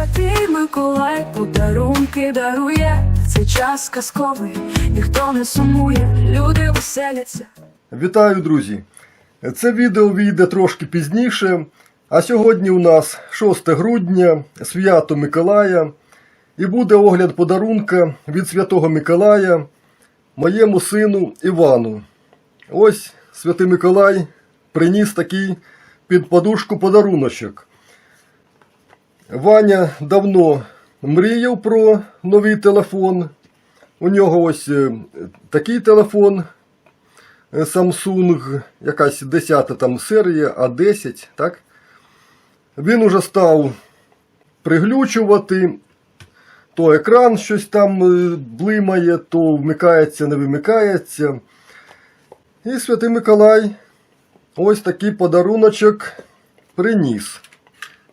Святий Миколай подарунки дарує. Цей час казковий, ніхто не сумує, люди веселяться. Вітаю, друзі! Це відео вийде трошки пізніше, а сьогодні у нас 6 грудня, свято Миколая, і буде огляд подарунка від Святого Миколая моєму сину Івану. Ось Святий Миколай приніс такий під подушку подаруночок. Ваня давно мріяв про новий телефон. У нього ось е, такий телефон Samsung, якась 10 там серія, А10, так? Він уже став приглючувати, то екран щось там е, блимає, то вмикається, не вимикається. І Святий Миколай ось такий подаруночок приніс.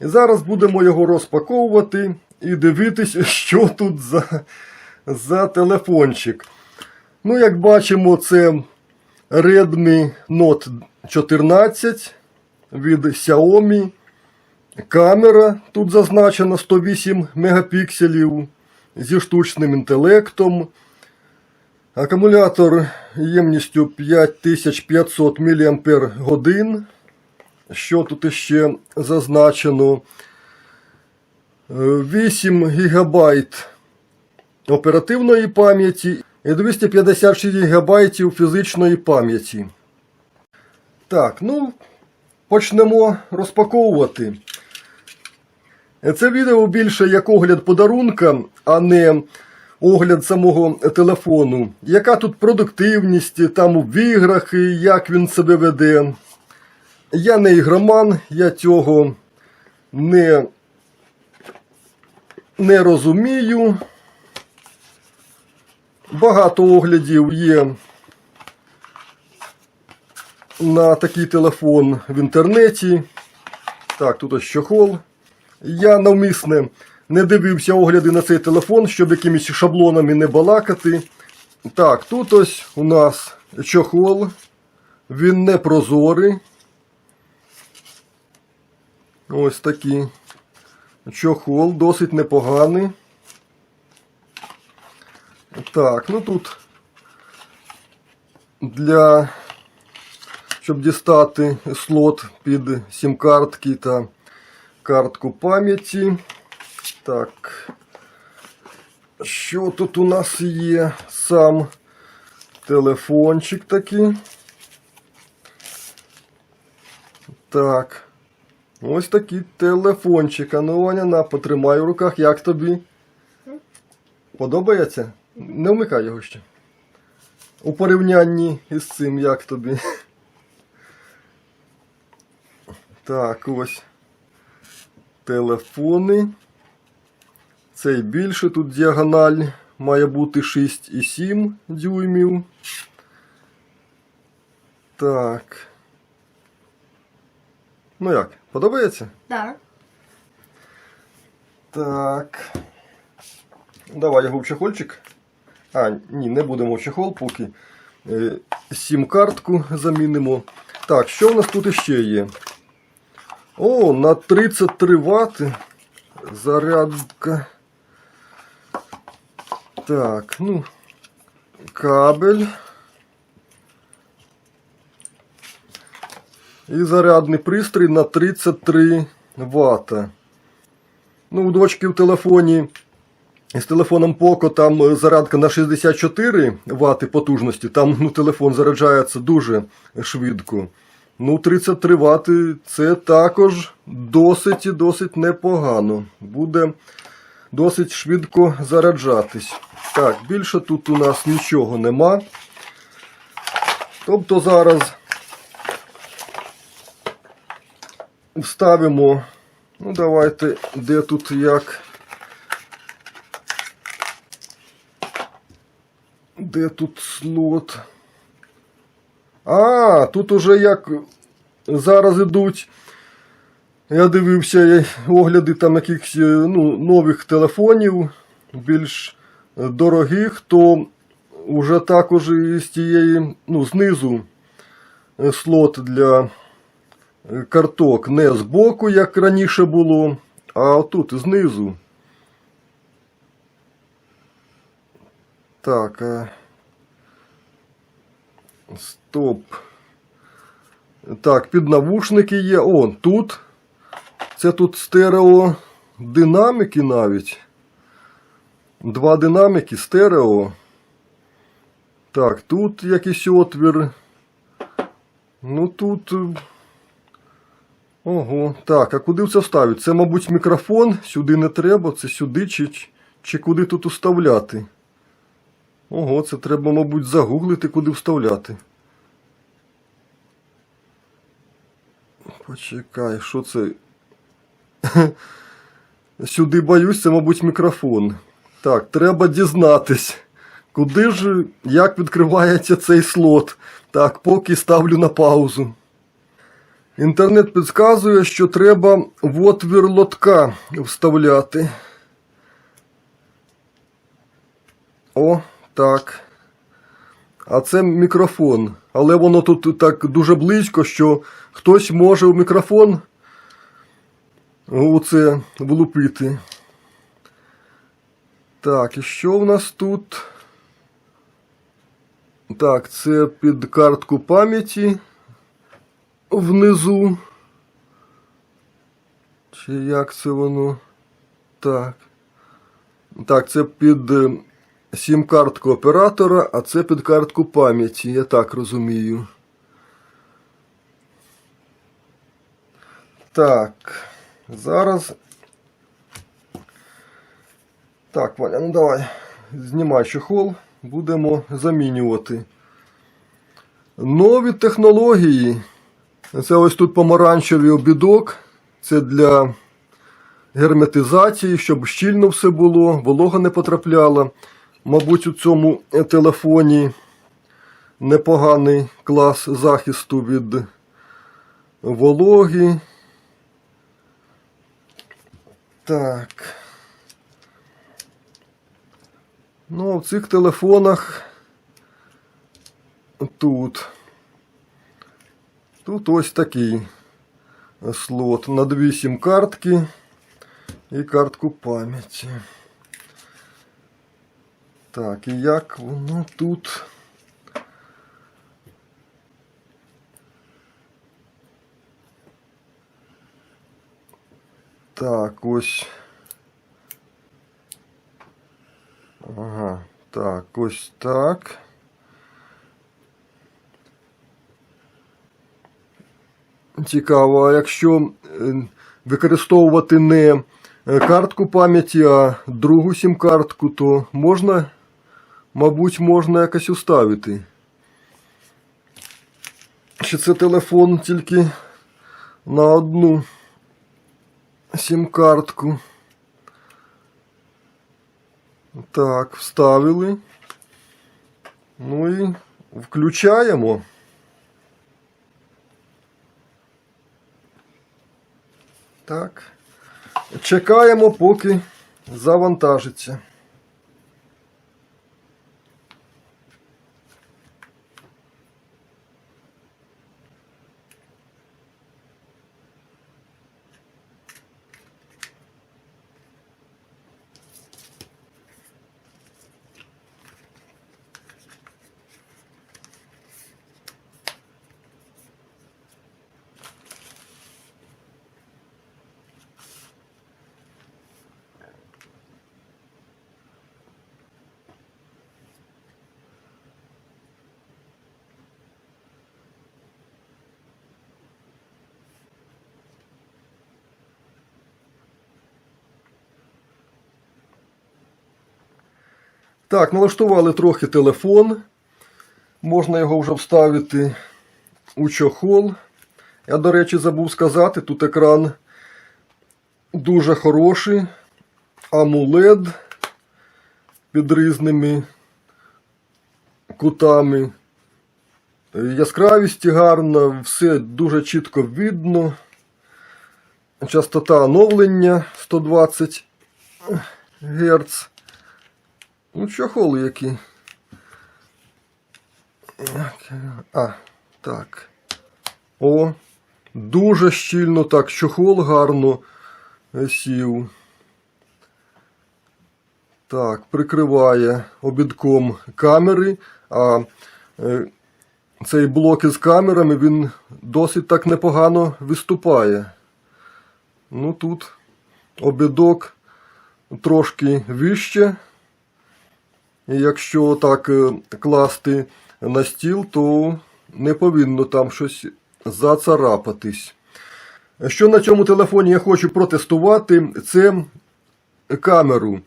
І зараз будемо його розпаковувати і дивитись, що тут за, за телефончик. Ну, як бачимо, це Redmi Note 14 від Xiaomi. Камера тут зазначена 108 мегапікселів зі штучним інтелектом. Акумулятор ємністю 5500 мАч. Що тут іще зазначено? Е, 8 ГБ оперативної пам'яті і 256 ГБ фізичної пам'яті. Так, ну, почнемо розпаковувати. Це відео більше як огляд подарунка, а не огляд самого телефону. Яка тут продуктивність там в іграх, як він себе веде. Я не ігроман, я цього не, не розумію. Багато оглядів є на такий телефон в інтернеті. Так, тут ось чохол. Я навмисне не дивився огляди на цей телефон, щоб якимись шаблонами не балакати. Так, тут ось у нас чохол. Він не прозорий. Ось такий чохол, досить непоганий. Так, ну тут для щоб дістати слот під сім-картки та картку пам'яті. Так. Що тут у нас є? Сам телефончик такий. Так. Ось такий телефончик. А ну, потримай в руках. Як тобі? Подобається? Не вмикай його ще. У порівнянні із цим, як тобі. Так, ось. Телефони. Цей більше, тут діагональ має бути 6,7 дюймів. Так. Ну як, подобається? Так. Так. Давай його в чехольчик. А, ні, не будемо в чехол поки. Е, Сім-картку замінимо. Так, що в нас тут іще є? О, на 33 Вт. Зарядка. Так, ну. Кабель. І зарядний пристрій на 33 Вт. Ну, у дочки в телефоні з телефоном Poco там е, зарядка на 64 Вт потужності. Там ну, телефон заряджається дуже швидко. Ну, 33 Вт це також досить і досить непогано. Буде досить швидко заряджатись. Так, більше тут у нас нічого нема. Тобто зараз вставимо. Ну, давайте, де тут як. Де тут слот? А, тут уже як зараз ідуть. Я дивився огляди там якихось е, ну, нових телефонів, більш дорогих, то вже також із тієї, ну, знизу е, слот для карток не збоку, як раніше було, А отут знизу. Так. Стоп. Так, піднавушники є. О, тут. Це тут стерео динаміки навіть. Два динаміки стерео. Так, тут якийсь отвір. Ну тут. Ого, так, а куди це вставити? Це, мабуть, мікрофон. Сюди не треба, це сюди чи, чи куди тут уставляти. Ого, це треба, мабуть, загуглити, куди вставляти. Почекай, що це? Сюди боюсь, це, мабуть, мікрофон. Так, треба дізнатись, куди ж, як відкривається цей слот. Так, поки ставлю на паузу. Інтернет підказує, що треба в отвір лотка вставляти. О, так. А це мікрофон. Але воно тут так дуже близько, що хтось може в мікрофон оце влупити. Так, і що в нас тут? Так, це під картку пам'яті внизу. Чи як це воно? Так. Так, це під е, сім-картку оператора, а це під картку пам'яті, я так розумію. Так. Зараз. Так, Валя, ну давай. Знімай чехол, будемо замінювати. Нові технології. Це ось тут помаранчевий обідок. Це для герметизації, щоб щільно все було, волога не потрапляла. Мабуть, у цьому телефоні непоганий клас захисту від вологи. Так. Ну, в цих телефонах тут. Тут ось такий слот на дві сім-картки і картку пам'яті. Так, і як воно тут. Так, ось. Ага, так, ось так. Цікаво, а якщо е, використовувати не е, картку пам'яті, а другу сім-картку, то можна, мабуть, можна якось уставити. Чи це телефон тільки на одну сім-картку? Так, вставили. Ну і включаємо. Так. Чекаємо, поки завантажиться. Так, налаштували трохи телефон. Можна його вже вставити у чохол. Я, до речі, забув сказати, тут екран дуже хороший. AMOLED під різними кутами. Яскравість гарна, все дуже чітко видно. Частота оновлення 120 Гц. Ну, чохол який. Як- А, так. О, дуже щільно так, чохол гарно сів. Так, прикриває обідком камери, а е, цей блок із камерами він досить так непогано виступає. Ну тут обідок трошки вище. Якщо так е, класти на стіл, то не повинно там щось зацарапатись. Що на цьому телефоні я хочу протестувати, це камеру,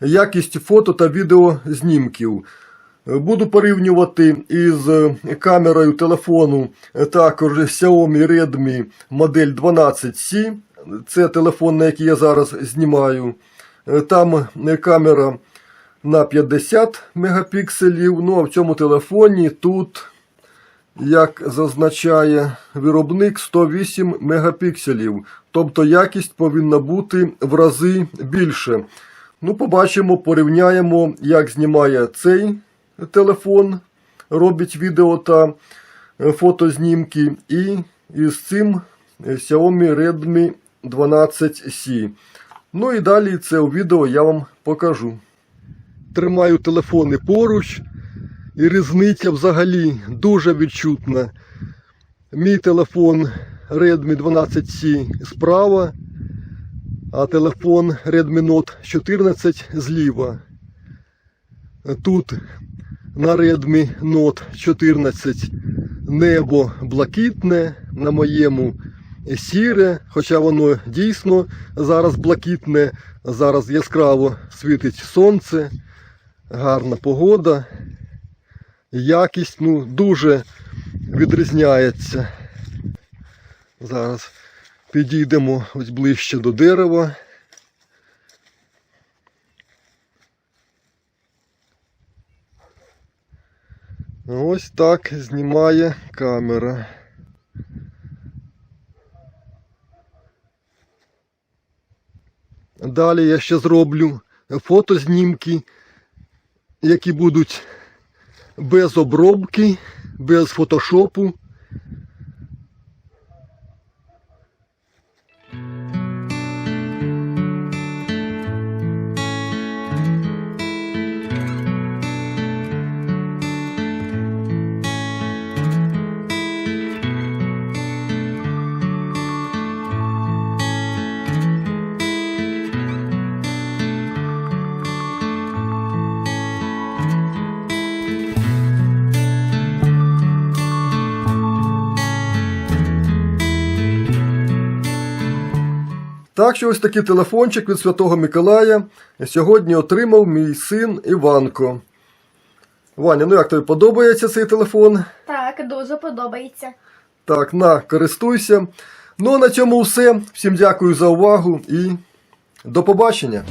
якість фото та відеознімків. Буду порівнювати із камерою телефону також Xiaomi Redmi модель 12C. Це телефон, на який я зараз знімаю. Там камера на 50 мегапікселів. Ну а в цьому телефоні тут, як зазначає виробник, 108 мегапікселів. Тобто якість повинна бути в рази більше. Ну, побачимо, порівняємо, як знімає цей телефон, робить відео та е, фотознімки, і із цим Xiaomi Redmi 12C. Ну і далі це у відео я вам покажу. Тримаю телефони поруч, і різниця взагалі дуже відчутна. Мій телефон Redmi 12C справа, а телефон Redmi Note 14 зліва. Тут на Redmi Note 14 небо блакитне, на моєму сіре, хоча воно дійсно зараз блакитне, зараз яскраво світить сонце, гарна погода. Якість ну, дуже відрізняється. Зараз підійдемо ось ближче до дерева. Ось так знімає камера. Далі я ще зроблю фотознімки, які будуть без обробки, без фотошопу. Так що ось такий телефончик від Святого Миколая сьогодні отримав мій син Іванко. Ваня, ну як тобі подобається цей телефон? Так, дуже подобається. Так, на, користуйся. Ну а на цьому все. Всім дякую за увагу і до побачення.